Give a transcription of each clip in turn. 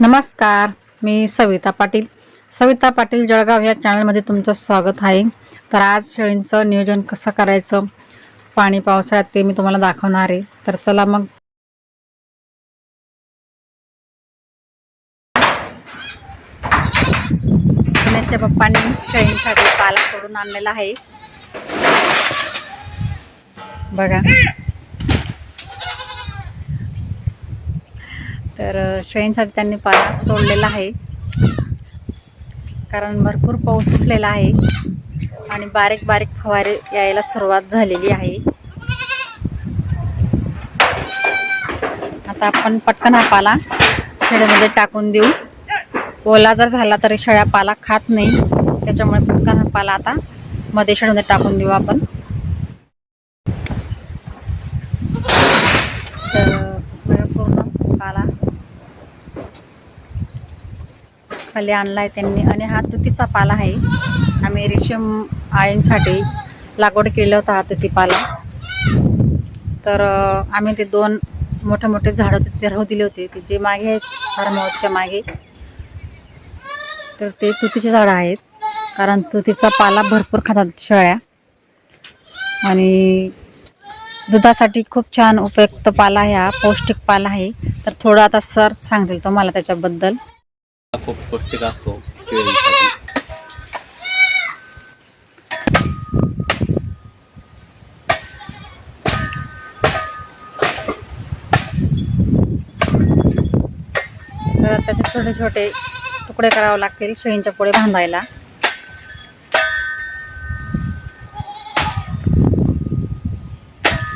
नमस्कार मी सविता पाटील. सविता पाटील जळगाव या चॅनलमध्ये तुमचं स्वागत आहे. तर आज शेळींचं नियोजन कसं करायचं? पाणी पावसाळ्यात ते मी तुम्हाला दाखवणार आहे. तर चला मग. पुण्याच्या पप्पांनी शेळींसाठी पाला सोडून आणलेला आहे. बघा. तर शेळींसाठी त्यांनी पाला तोडलेला आहे. कारण भरपूर पाऊस उठलेला आहे आणि बारीक बारीक फवारे यायला सुरुवात झालेली आहे. आता आपण पटकन हा पाला शेळीमध्ये टाकून देऊ. ओला जर झाला तरी शेळ्या पाला खात नाही. त्याच्यामुळे पटकन हा पाला आता मध्ये शेळीमध्ये टाकून देऊ आपण तर बघा पूर्ण पाला खाली आहे त्यांनी. आणि हा तुतीचा पाला आहे. आम्ही रेशीम आळींसाठी लागवड केलं होतं हा तुती पाला. तर आम्ही ते दोन मोठे मोठे झाडं तिथे राहू दिले होते. ते जे मागे आहेत फार्म हाऊसच्या मागे. तर ते तुतीचे झाडं आहेत. कारण तुतीचा पाला भरपूर खातात शेळ्या. आणि दुधासाठी खूप छान उपयुक्त पाला आहे हा. पौष्टिक पाला आहे. तर थोडं आता सर सांगतील तुम्हाला त्याच्याबद्दल. खूप पौष्टिक असतो शेळीसाठी तर त्याचे छोटे छोटे तुकडे करावे लागतील शेळींच्या पुढे बांधायला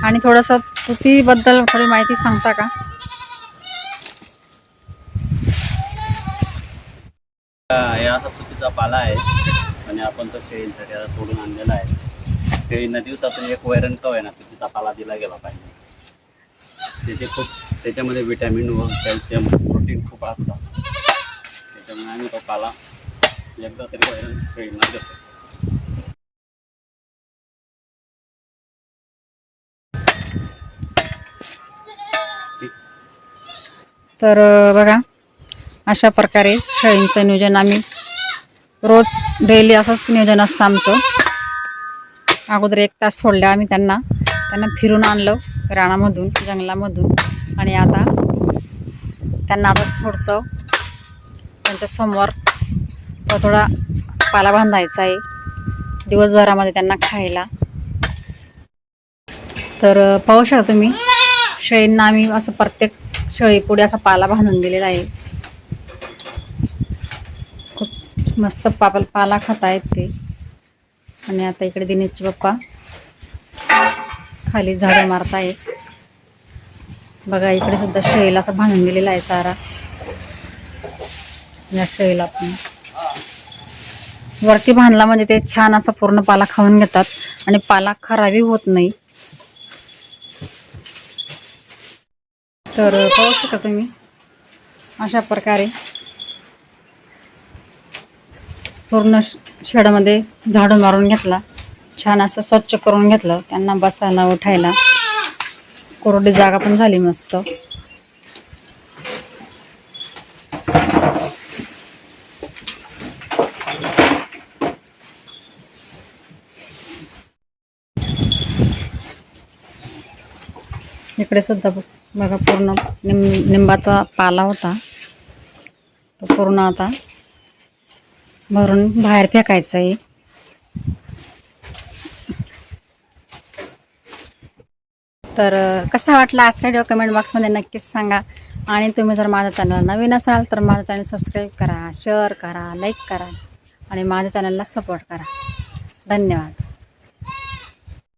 आणि थोडंसं तुतीबद्दल थोडी माहिती सांगता का या हे असा तुतीचा पाला आहे. आणि आपण तो शेळींसाठी आता तोडून आणलेला आहे. शेळींना दिवसातून एक वैरण कव आहे ना तुतीचा पाला दिला गेला पाहिजे. त्याचे खूप त्याच्यामध्ये विटॅमिन व कॅल्शियम प्रोटीन खूप असतात. त्याच्यामुळे आम्ही तो पाला एकदा तरी वैरण शेळींना देतो. तर बघा अशा प्रकारे शेळींचं नियोजन आम्ही रोज डेली असंच नियोजन असतं आमचं. अगोदर एक तास सोडल्या आम्ही त्यांना. त्यांना फिरून आणलं रानामधून जंगलामधून. आणि आता त्यांना आता थोडंसं त्यांच्यासमोर थोडा पाला बांधायचा आहे. दिवसभरामध्ये त्यांना खायला. तर पाहू शकता तुम्ही शेळींना आम्ही असं प्रत्येक शेळी पुढे असा पाला बांधून दिलेला आहे खूप मस्त पापल पाला खात आहेत ते. आणि आता इकडे दिनेशचे पप्पा खाली झाडं मारतायत. बघा इकडे सुद्धा शेळीला असा भांडून दिलेला आहे चारा. या शेळीला पण वरती बांधला म्हणजे ते छान असा पूर्ण पाला खाऊन घेतात. आणि पाला खराबी होत नाही. तर पाहू शकता तुम्ही? अशा प्रकारे. पूर्ण श- शेडामध्ये झाडू मारून घेतला. छान असं स्वच्छ करून घेतलं. त्यांना बसायला उठायला. कोरडी जागा पण झाली मस्त. इकडे सुद्धा बघ- बघा पूर्ण निम निंबाचा पाला होता. तो पूर्ण आता भरून बाहेर फेकायचं आहे तर कसा वाटला आजचा व्हिडिओ कमेंट बॉक्समध्ये नक्कीच सांगा. आणि तुम्ही जर माझ्या चॅनल नवीन असाल तर माझं चॅनल सबस्क्राईब करा शेअर करा लाईक करा आणि माझ्या चॅनलला सपोर्ट करा. धन्यवाद.